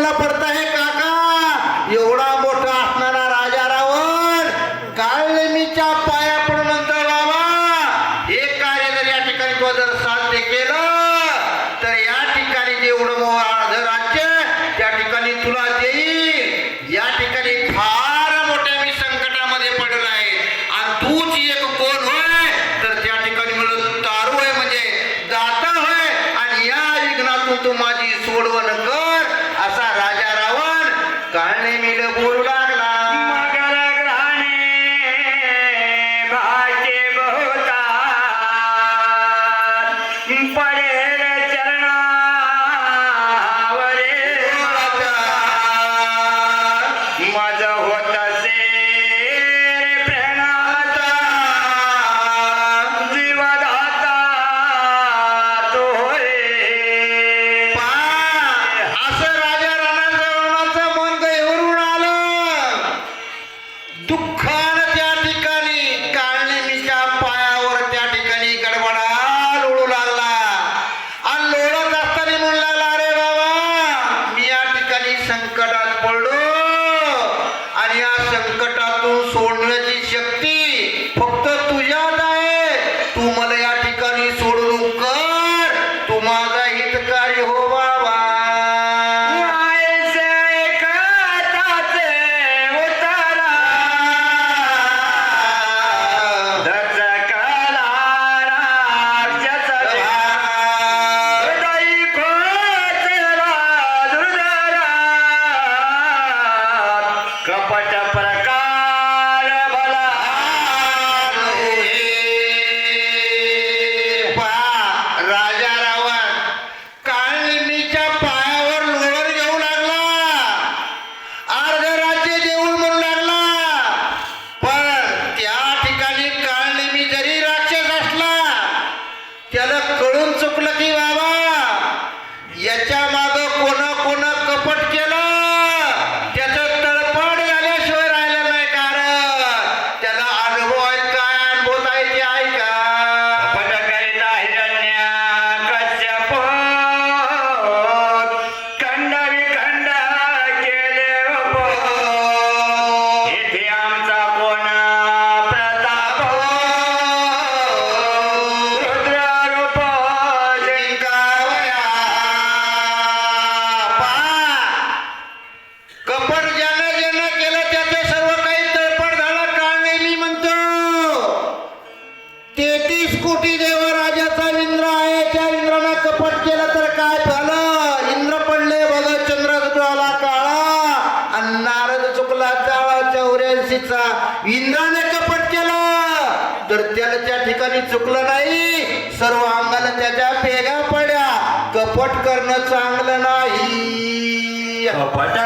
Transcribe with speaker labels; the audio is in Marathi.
Speaker 1: म्हणला पडत
Speaker 2: आहे काका एवढा मोठा असणारा राजा रावण काळमीच्या पाया पडून नंतर बाबा एक कार्य जर या ठिकाणी तो जर
Speaker 1: साध्य केलं बोलू लागला. मगर ग्रहणे भाग्य बहुता पडेल चरणावरे मज होत से दुःखान त्या ठिकाणी काळनेमीच्या पायावर त्या ठिकाणी गडबडा लोळू लागला. आणि लोळत असताना म्हणू लागला अरे बाबा मी या ठिकाणी संकटात पडलो. आणि या संकटातून सोडण्याची शक्ती तेहतीस कोटी देवराजाचा इंद्र आहे. त्या इंद्रानं कपट केलं तर काय झालं? इंद्र पडले बघा चंद्र चुकला काळा आणि नारद चुकला काळा चौऱ्याऐंशीचा. इंद्राने कपट केलं तर त्याला त्या ठिकाणी चुकलं नाही. सर्व अंगाला त्याच्या पेगा पड्या कपट करणं चांगलं नाही.
Speaker 2: कपट